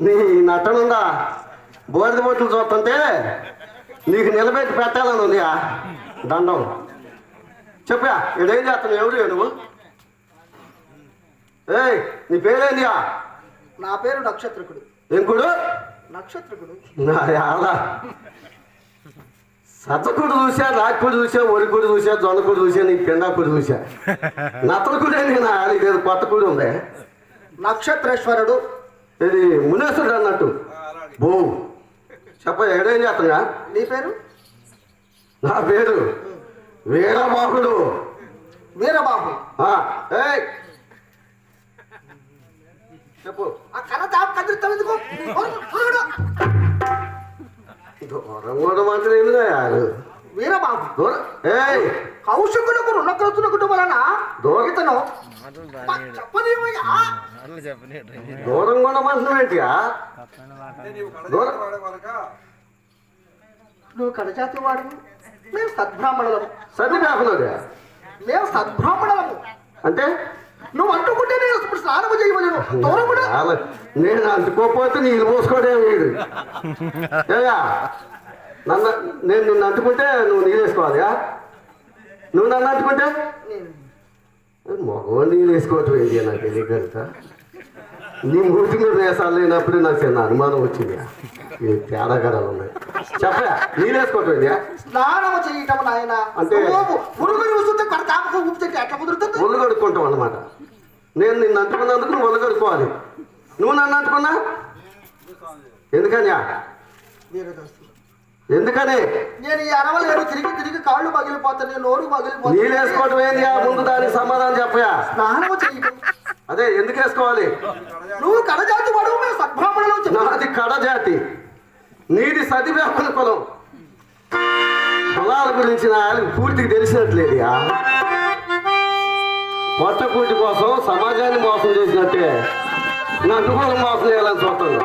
నీ నటనుందా? బోడిద బొట్లు చూస్తుంటే నీకు నిలబెట్టి పెట్టాలని ఉందియా దండం. చెప్పా ఇదేం చేస్తున్నావు? ఎవరు నువ్వు? ఏయ్ నీ పేరేందియా నా పేరు నక్షత్రకుడు. ఎంకుడు? నక్షత్రకుడు. అలా సత్తకుడు చూసా నాకుడు చూసా ఒరికుడు చూసా జొన్నకుడు చూసా నీ పిండాకుడు చూసా. నత్తలకుడే నేను ఇదేదో కొత్త కుడి ఉంది. నక్షత్రేశ్వరుడు. ఇది మునేశ్వరుడు అన్నట్టు. బో. చెప్ప ఎక్కడేం చేస్తున్నా నీ పేరు? నా పేరు వీరబాబుడు వీరబాబు ఆ, ఏయ్. చెప్పు. ఆ కథ దాపు కదిలిస్తావు ఎందుకు? మాత్రం ఏందిరా యారు వీరబాబు దూరం ఏయ్. కౌశకులకు రుణకృతులకు వలన దూరం ఇతను చెప్పనివయ్యా దూరం కూడా మాత్రం ఏంటియా దూరం నువ్వు కడజాతి వాడు మేము సద్బ్రాహ్మణులము. కాకున్నది మేము సద్బ్రాహ్మణులము. అంటే? నువ్వు అంటుకుంటే నేను ఇప్పుడు స్నానము చేయవలేను. దూరముడు నేను అంటుకోకపోతే నీళ్ళు పోసుకోవడం వీడు ఏయా నన్ను నేను నిన్ను అంటుకుంటే నువ్వు నీళ్ళు వేసుకోవాలి ఆ? నువ్వు నన్ను అంటుకుంటే? మగవాడు నీళ్ళు వేసుకోవటం ఏంటి నాకు తెలియక నీ మూర్తి మీద వేసాలు లేనప్పుడు నాకు చిన్న అనుమానం వచ్చింది. ఇది తేడా కడాలు ఉన్నాయి. చెప్పా నీళ్ళు వేసుకోవటం ఏంటి? స్నానము చేయటం నాయన. అంటే- పురుగుని చూస్తే కడతాపకు ఊపితే ఎట్లా కుదురుతుంది? ఒళ్ళు కడుక్కుంటాం అన్నమాట. నేను నిన్ను అంటుకున్నందుకు నువ్వు ఒళ్ళు కడుక్కోవాలి. నువ్వు నన్ను అంటుకున్నా? ఎందుకని ఎందుకని? నేను ఈ అరవలేరు తిరిగి తిరిగి కాళ్ళు పగిలిపోతాను నోరు నీళ్ళు పగిలిపోతాను వేసుకోవటం ఏంది? ఆ ముందు దానికి సమాధానం చెప్పయా స్నానము చేయటం అదే ఎందుకు వేసుకోవాలి? నువ్వు కడజాతి వాడు మేము సద్బ్రాహ్మణులు చెప్పు. నాది కడ జాతి నీది సతివ్యాపన కులం. కులాల గురించి నా పూర్తికి తెలిసినట్లేదు పొట్టకూటి కోసం సమాజాన్ని మోసం చేసినట్టే. నన్ను కూడా మోసం చేయాలని చూస్తున్నాను.